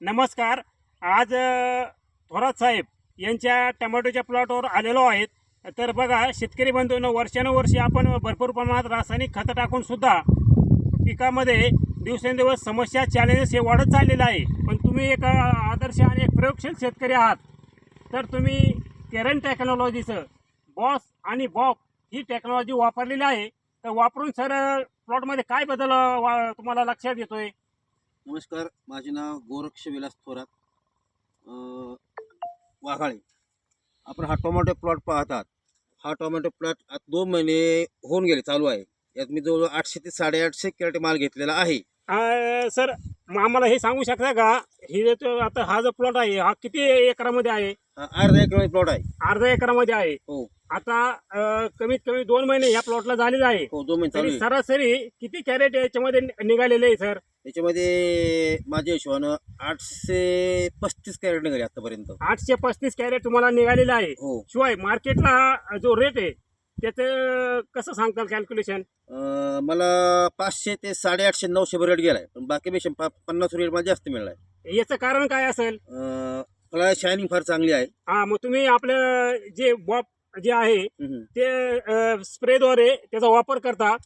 नमस्कार. आज थोरात साहेब यांच्या टमॅटोच्या प्लॉटवर आलेलो आहेत. तर बघा शेतकरी बंधूंनो वर्षानुवर्षी आपण भरपूर प्रमाणात रासायनिक खतं टाकूनसुद्धा पिकामध्ये दिवसेंदिवस समस्या चॅलेंजेस हे वाढत चाललेलं आहे. पण तुम्ही एक आदर्श आणि एक प्रयोगशील शेतकरी आहात. तर तुम्ही केरन टेक्नॉलॉजीचं बॉस आणि बॉप ही टेक्नॉलॉजी वापरलेली आहे. तर वापरून सर प्लॉटमध्ये काय बदल वा- तुम्हाला लक्षात येतो आहे नमस्कार माझे नाव गोरक्ष विलास थोरात. वाघाळे. आपण हा टोमॅटो प्लॉट पाहतात. हा टोमॅटो प्लॉट आता दोन महिने होऊन गेले चालू आहे. यात मी जवळ आठशे ते साडेआठशे कॅरेट माल घेतलेला आहे. सर मग आम्हाला हे सांगू शकता का? ही जे आता हा जो प्लॉट आहे हा किती एकरामध्ये आहे? अर्धा एकर प्लॉट आहे. अर्धा एकरामध्ये आहे. हो. आता अ, कमीत कमी दोन महिने या प्लॉटला झालेले आहे. हो दोन महिने चालू तरी आहे. सरासरी किती कॅरेट याच्यामध्ये नि- निघालेले आहे सर? त्याच्यामध्ये माझ्या हिशोबानं आठशे पस्तीस कॅरेट निघाले आतापर्यंत. आठशे पस्तीस कॅरेट तुम्हाला निघालेले आहे. हो. शिवाय मार्केटला हा जो रेट आहे त्याचं कसं सांगताल कॅल्क्युलेशन अं, मला पाचशे ते साडेआठशे नऊशे रेट गेलाय. पण बाकीपेक्षा पा- पन्नास रेट मला जास्त मिळालाय. याचं कारण काय असेल? अं, मला शायनिंग फार चांगली आहे. हा मग तुम्ही आपलं जे बॉप जे आहे हम्म. ते स्प्रेद्वारे त्याचा वापर करता.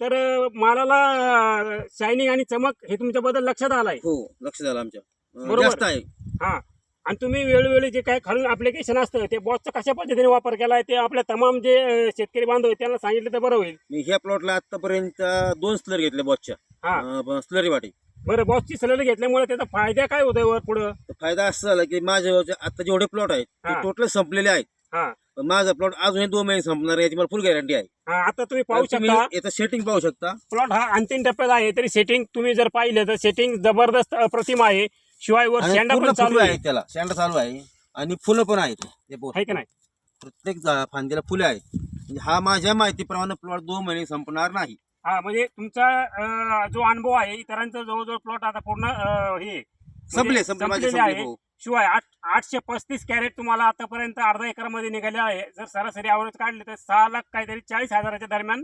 तर मालाला शायनिंग आणि चमक हे तुमच्याबद्दल लक्षात आलाय? हो लक्ष झालं आमच्या. अं, बरोबर. जास्त आहे. हा. आणि तुम्ही वेळोवेळी जे काय खालून ऍप्लिकेशन असतं ते बॉसचा कशा पद्धतीने वापर केलाय? ते आपल्या तमाम जे अ, शेतकरी बांधव आहेत त्यांना सांगितलं तर बरं होईल. मी ह्या प्लॉटला आतापर्यंत दोन स्लर घेतले बॉसच्या हा. स्लरी वाटी. बरं बॉसची सलह घेतल्यामुळे त्याचा फायदा काय होतोय वर पुढं? तर फायदा असा झाला की माझे जे- आता जेवढे प्लॉट आहेत ते हा. टोटल संपलेले आहेत. हा. पण माझा प्लॉट अजून दोन महिने संपणार आहे याची मला फुल गॅरंटी आहे. हा आता तुम्ही पाहू तर तुम्ही शकता. याचं सेटिंग पाहू शकता. प्लॉट हा अंतिम टप्प्यात आहे तरी सेटिंग तुम्ही जर पाहिलं तर सेटिंग जबरदस्त अप्रतिम आहे. शिवाय वर आणि शेंडा पूर्ण पण चालू फुलं आहे. आहेत त्याला. शेंडा चालू आहे आणि फुलं पण आहेत ते पोर. आहे की नाही? प्रत्येक जा- फांदीला फुले आहेत. म्हणजे हा माझ्या माहितीप्रमाणे प्लॉट दोन महिने संपणार नाही. हा म्हणजे तुमचा अ, जो अनुभव आहे इतरांचा जवळजवळ प्लॉट आता पूर्ण अ, हे संपले म्हणजे संपले माझे संपलेले संपले आहे. हो. शिवाय आठ आठशे पस्तीस कॅरेट तुम्हाला आतापर्यंत अर्धा एकरामध्ये निघाले आहे जर सरासरी आवरेज काढले तर सहा लाख काहीतरी चाळीस हजाराच्या दरम्यान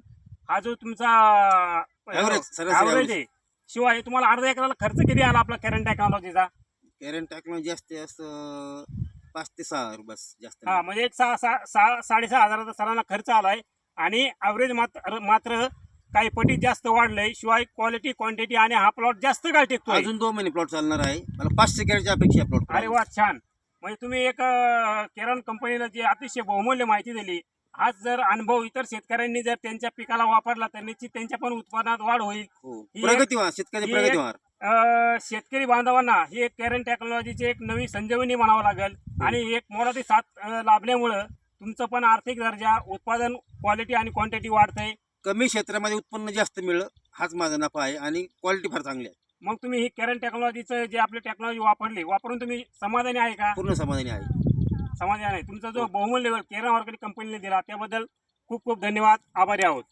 हा जो तुमचा ॲव्हरेज. आहे शिवाय तुम्हाला अर्धा एकराला खर्च किती आला आपला करंट टेक्नॉलॉजीचा कॅरेंट टेक्नॉलॉजी असते असं पाच ते सहा बस जास्त हा. म्हणजे एक सहा सहा सहा साडेसहा हजाराचा सरांना खर्च आलाय आणि ॲव्हरेज मात्र मात्र काही पटीत जास्त वाढलंय शिवाय क्वालिटी क्वांटिटी आणि हा प्लॉट जास्त काळ टिकतोय. अजून दोन महिने प्लॉट चालणार आहे. मला पाचशे कॅरेटची अपेक्षा आहे प्लॉट अरे वा छान. म्हणजे तुम्ही एक अं, केरन कंपनीला जी अतिशय बहुमूल्य माहिती दिली हाच जर अनुभव इतर शेतकऱ्यांनी जर त्यांच्या पिकाला वापरला तर निश्चित त्यांच्या पण उत्पादनात वाढ होईल. हो. ही शेतकरी ही अं, शेतकरी बांधवांना ही एक केरन टेक्नॉलॉजीची एक नवी संजीवनी म्हणावं लागेल. आणि एक मोलाची साथ अं, लाभल्यामुळं तुमचं पण आर्थिक दर्जा उत्पादन क्वालिटी आणि क्वांटिटी वाढतंय. कमी क्षेत्रामध्ये उत्पन्न जास्त मिळलं हाच माझा नफा आहे आणि क्वालिटी फार चांगली आहे. मग तुम्ही ही केरन टेक्नॉलॉजीचं जे आपली टेक्नॉलॉजी वापरली वापरून तुम्ही समाधानी आहे का? पूर्ण समाधानी आहे. समाधान आहे. तुमचा जो बहुमूल्य वेळ केरन ऑर्गॅनिक कंपनीने दिला त्याबद्दल खूप खूप धन्यवाद. आभारी आहोत.